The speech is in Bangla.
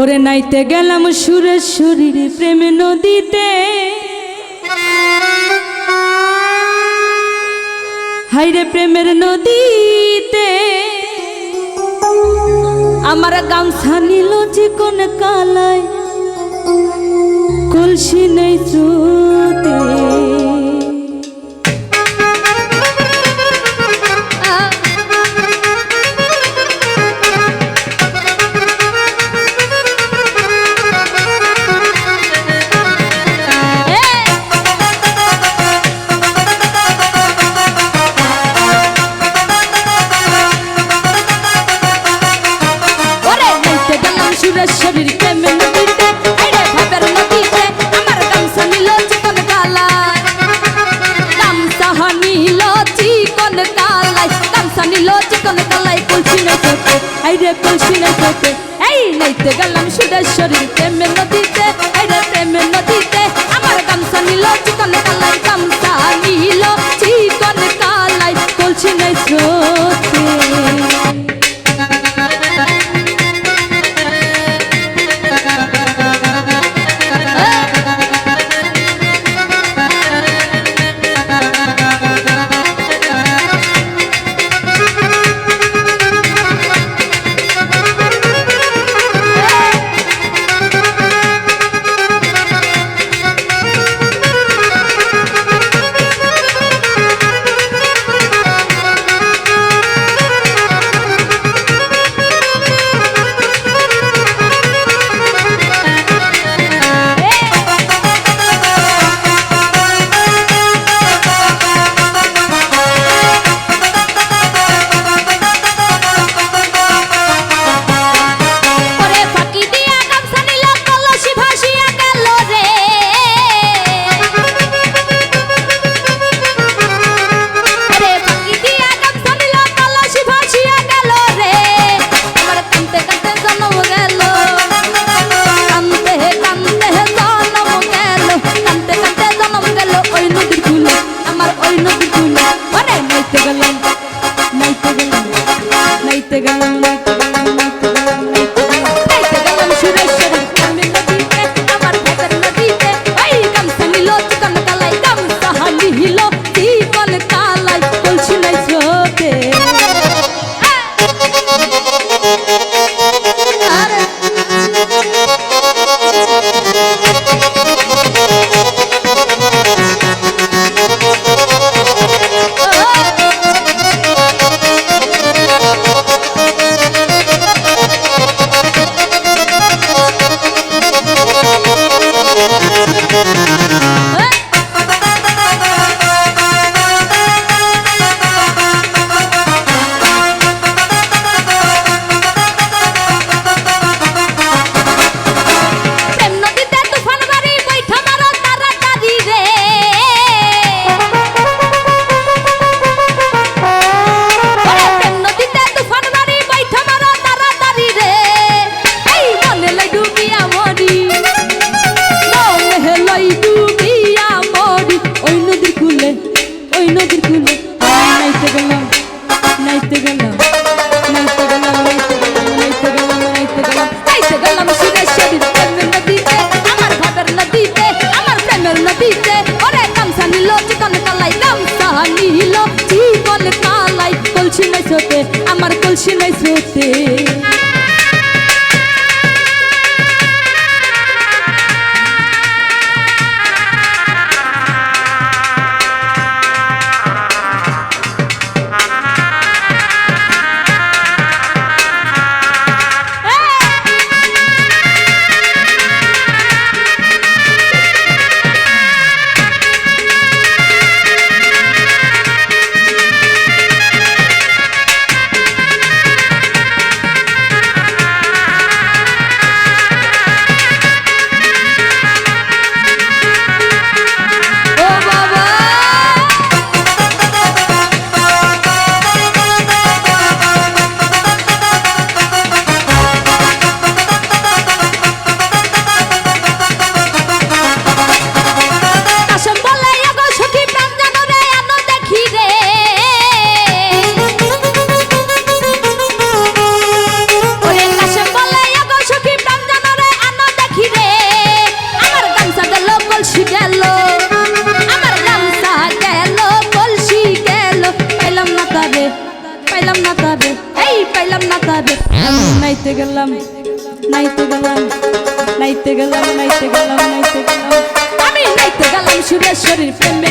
ওরে নাইতে গেলাম সুরেশ্বরীর প্রেম নদীতে। হাইরে প্রেমের নদীতে। আমার গামছা নিল চিকন কালায়। কলসি নেই স্রোতে। গেলাম কেমন নদীতে আরে ভাবের নদীতে আমার গামছা নিল চিকন কালায়। গামছা নিল চিকন কালাই গামছা নিল চিকন কালাই কলসি নাই তোতে আইরে কলসি নাই তোতে এই নাইতে গেলাম সুরেশ্বরীর প্রেমে নদীতে নাইতে নাইতে গেলাম প্রেমের নদীতে, আমার ভাবের নদীতে, আমার প্রেমের নদীতে। ওরে গামছা নিল, চিকন কালাই গামছা নিল চিকন কালাই কলসি নাই স্রোতে, আমার কলসি নাই স্রোতে। নাইতে গেলাম নাইতে গেলাম নাইতে গেলাম নাইতে গেলাম নাইতে গেলাম। আমি নাইতে গেলাম, সুরেশ্বরীর প্রেমে